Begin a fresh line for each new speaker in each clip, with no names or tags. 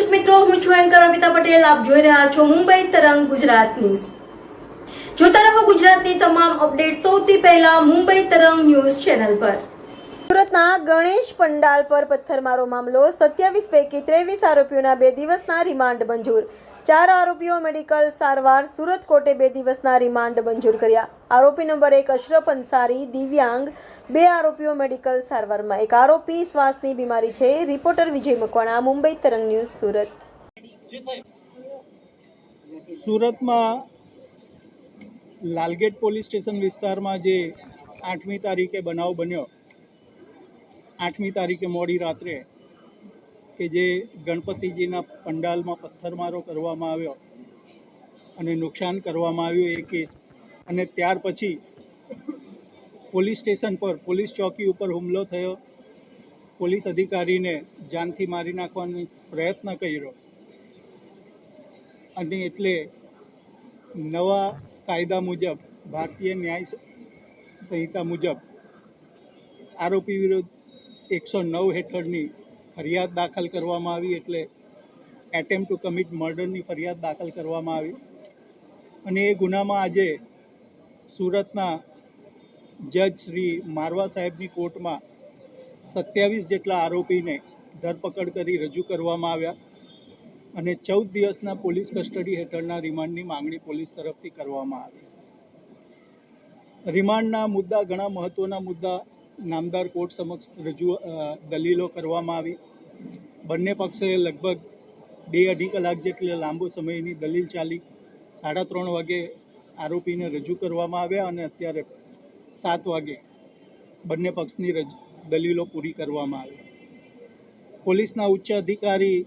મિત્રો, હું છું એન્કર અમિતા પટેલ. આપ જોઈ રહ્યા છો મુંબઈ તરંગ ગુજરાત ન્યૂઝ. જોતા રહો ગુજરાતની તમામ અપડેટ સૌથી પહેલા મુંબઈ તરંગ ન્યૂઝ ચેનલ પર. સુરતના ગણેશ પંડાલ પર પથ્થરમારો મામલો, સત્યાવીસ પૈકી ત્રેવીસ આરોપીઓના બે દિવસના રિમાન્ડ મંજૂર. ચાર આરોપીઓ મેડિકલ સારવાર સુરત કોર્ટે બે દિવસના રિમાન્ડ મંજૂર કર્યા. આરોપી નંબર એક અશરફ અંસારી, દિવ્યાંગ. બે આરોપીઓ મેડિકલ સારવારમાં. એક આરોપી શ્વાસની બીમારી છે. રિપોર્ટર વિજય મકવાણા, મુંબઈ તરંગ ન્યૂઝ, સુરત.
સુરતમાં લાલગેટ પોલીસ સ્ટેશન વિસ્તારમાં જે આઠમી તારીખે બનાવ બન્યો, આઠમી તારીખે મોડી રાત્રે કે જે ગણપતિજીના પંડાલમાં પથ્થરમારો કરવામાં આવ્યો અને નુકસાન કરવામાં આવ્યું એ કેસ. અને ત્યાર પછી પોલીસ સ્ટેશન પર, પોલીસ ચોકી ઉપર હુમલો થયો. પોલીસ અધિકારીને જાનથી મારી નાખવાનો પ્રયત્ન કર્યો. અને એટલે નવા કાયદા મુજબ, ભારતીય ન્યાય સંહિતા મુજબ આરોપી વિરુદ્ધ એકસો નવ હેઠળની ફરિયાદ દાખલ કરવામાં આવી એટલે એટેમ્પ ટુ કમિટ મર્ડરની ફરિયાદ દાખલ કરવામાં આવી. અને એ ગુનામાં આજે સુરતના જજ શ્રી મારવા સાહેબની કોર્ટમાં સત્યાવીસ જેટલા આરોપીને ધરપકડ કરી રજૂ કરવામાં આવ્યા અને ચૌદ દિવસના પોલીસ કસ્ટડી હેઠળના રિમાન્ડની માંગણી પોલીસ તરફથી કરવામાં આવી. રિમાન્ડના મુદ્દા ઘણા મહત્ત્વના મુદ્દા નામદાર કોર્ટ સમક્ષ રજૂ દલીલો કરવામાં આવી. બંને પક્ષે લગભગ બે અઢી કલાક જેટલે લાંબો સમયની દલીલ ચાલી. સાડા ત્રણ વાગે આરોપીને રજૂ કરવામાં આવ્યા અને અત્યારે સાત વાગે બંને પક્ષની રજ, દલીલો પૂરી કરવામાં આવી. પોલીસના ઉચ્ચ અધિકારી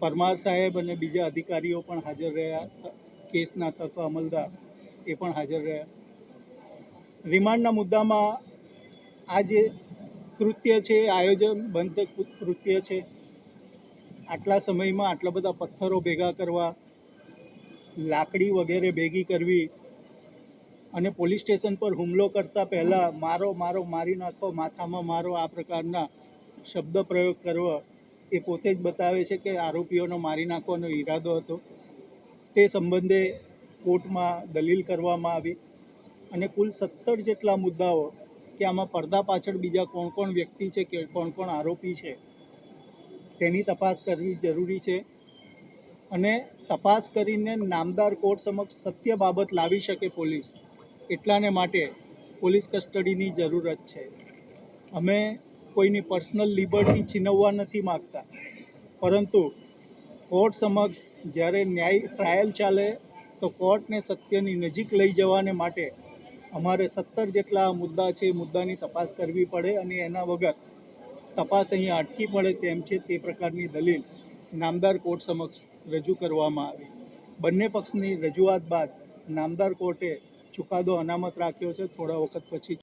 પરમાર સાહેબ અને બીજા અધિકારીઓ પણ હાજર રહ્યા. કેસના તત્વ અમલદાર એ પણ હાજર રહ્યા. રિમાન્ડના મુદ્દામાં આ જે કૃત્ય છે એ બંધ કૃત્ય છે, આટલા સમયમાં આટલા બધા પથ્થરો ભેગા કરવા, લાકડી વગેરે ભેગી કરવી અને પોલીસ સ્ટેશન પર હુમલો કરતા પહેલાં મારો મારો, મારી નાખો, માથામાં મારો આ પ્રકારના શબ્દ પ્રયોગ કરવો, એ પોતે જ બતાવે છે કે આરોપીઓનો મારી નાખવાનો ઈરાદો હતો. તે સંબંધે કોર્ટમાં દલીલ કરવામાં આવી અને કુલ સત્તર જેટલા મુદ્દાઓ કે આમાં પડદા પાછળ બીજા કોણ કોણ વ્યક્તિ છે કે કોણ કોણ આરોપી છે, તેની તપાસ કરવી જરૂરી છે. અને તપાસ કરીને નામદાર કોર્ટ સમક્ષ સત્ય બાબત લાવી શકે પોલીસ, એટલાને માટે પોલીસ કસ્ટડીની જરૂરત છે. અમે કોઈની પર્સનલ લિબર્ટી છીનવવા નથી માગતા, પરંતુ કોર્ટ સમક્ષ જ્યારે ન્યાય ટ્રાયલ ચાલે, તો કોર્ટને સત્યની નજીક લઈ જવાને માટે અમારે સત્તર જેટલા મુદ્દા છે, એ મુદ્દાની તપાસ કરવી પડે અને એના વગર તપાસ અહીંયા અટકી પડે તેમ છે તે પ્રકારની દલીલ નામદાર કોર્ટ સમક્ષ રજૂ કરવામાં આવી. બંને પક્ષની રજૂઆત બાદ નામદાર કોર્ટે ચુકાદો અનામત રાખ્યો છે. થોડા વખત પછી